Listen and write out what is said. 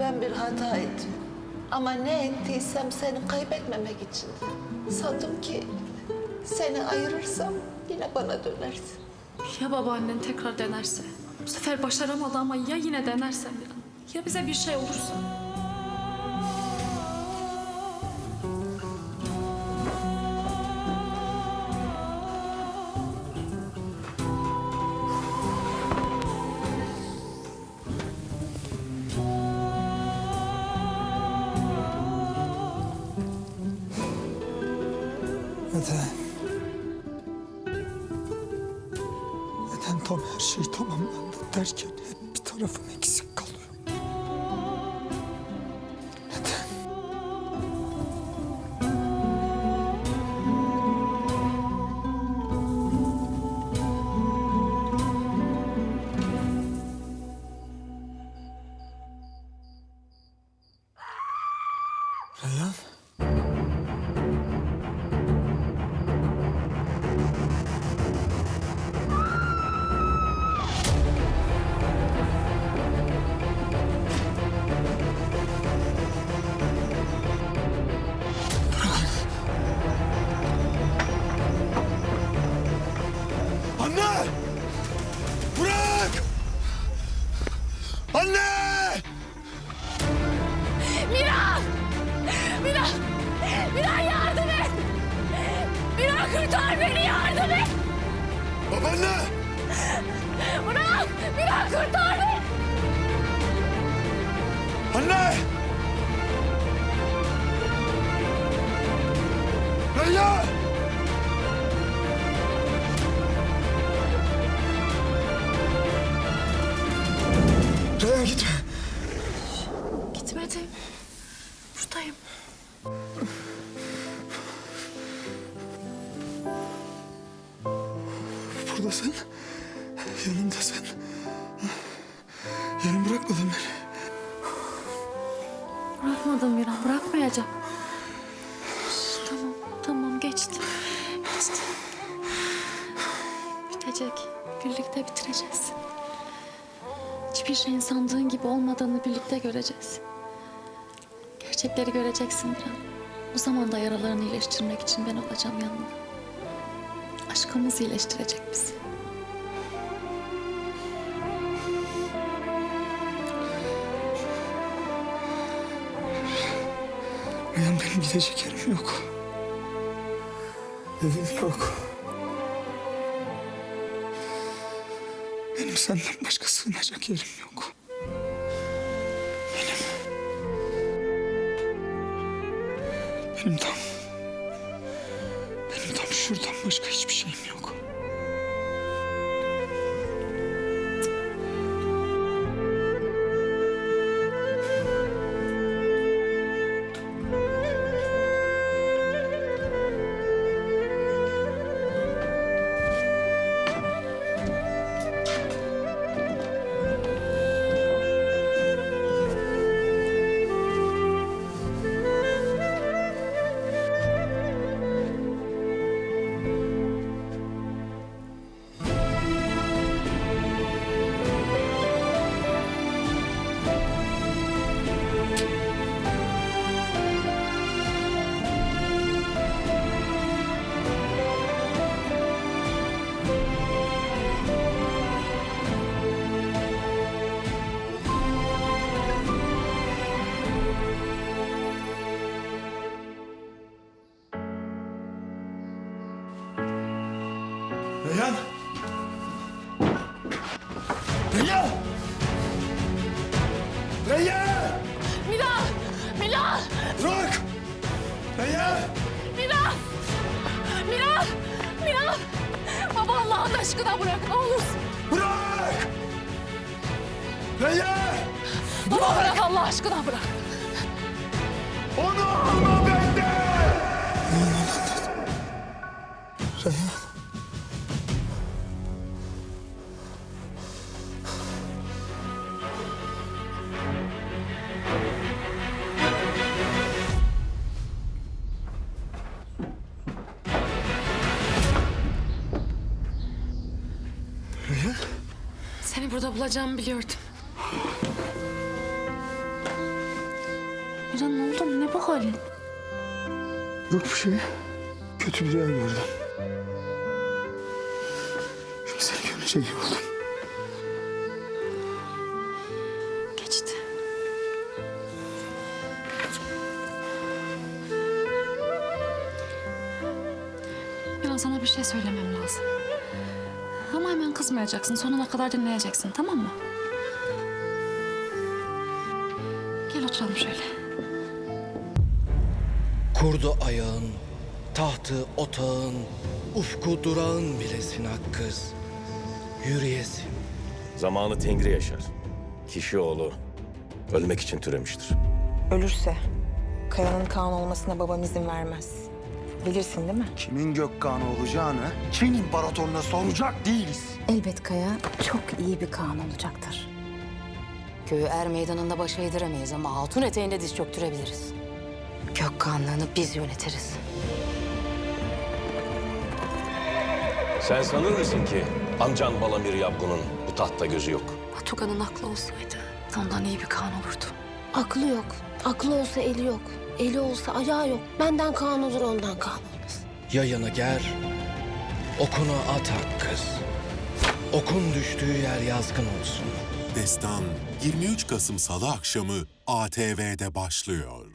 Ben bir hata ettim. Ama ne ettiysem seni kaybetmemek için. Sandım ki seni ayırırsam yine bana dönersin. Ya babaannen tekrar denerse? Bu sefer başaramadı ama ya yine denerse bir an? Ya bize bir şey olursa? Tam her şey tamamlandı derken hep bir tarafım eksik kurtar beni yardım et! Babaanne! Bırak! Miran kurtar beni! Anne! Reyhan! Reyhan gitme. Buradasın. Yanımdasın. Yarım bırakmadın beni. Bırakmadım Miran, bırakmayacağım. Tamam, tamam geçti. Geçti. Bitecek. Birlikte bitireceğiz. Hiçbir şeyin sandığın gibi olmadığını birlikte göreceğiz. Gerçekleri göreceksin Miran. O zaman da yaralarını iyileştirmek için ben olacağım yanında. Aşkımız iyileştirecek bizi. Reyhan benim gidecek yerim yok. Evim yok. Benim senden başka sığınacak yerim yok. Benim. Benim tam... Şuradan başka hiçbir şeyim yok. Reyhan! Miran! Miran! Bırak! Reyhan! Miran! Miran! Miran! Baba Allah'ın aşkına bırak ne olursun. Bırak! Reyhan! Baba bırak Allah aşkına bırak. Onu alma benden! Reyhan! Bulacağımı biliyordum. Miran ne oldu? Ne bu halin? Yok bir şey. Kötü bir rüya gördüm. Şimdi seni görünce iyi oldum. Geçti. Miran sana bir şey söylemem lazım. Kızmayacaksın. Sonuna kadar dinleyeceksin tamam mı? Gel oturalım şöyle. Kurdu ayağın, tahtı otağın, ufku durağın bilesin ak kız. Yürüyesin. Zamanı Tengri yaşar. Kişi oğlu ölmek için türemiştir. Ölürse Kaya'nın Kaan olmasına babam izin vermez. Bilirsin değil mi? Kimin Gökkan'ı olacağını Çin İmparatorluğuna soracak değiliz. Elbet Kaya çok iyi bir Kaan olacaktır. Köyü er meydanında başa yediremeyiz ama hatun eteğinde diz çöktürebiliriz. Gökkanlığını biz yönetiriz. Sen sanır mısın ki amcan Balamir Yabgun'un bu tahtta gözü yok? Tugan'ın aklı olsaydı ondan iyi bir kan olurdu. Aklı yok. Aklı olsa eli yok. Eli olsa ayağı yok. Benden Kaan olur ondan Kaan olmaz. Yayını ger, okunu at kız. Okun düştüğü yer yazgın olsun. Destan 23 Kasım Salı akşamı ATV'de başlıyor.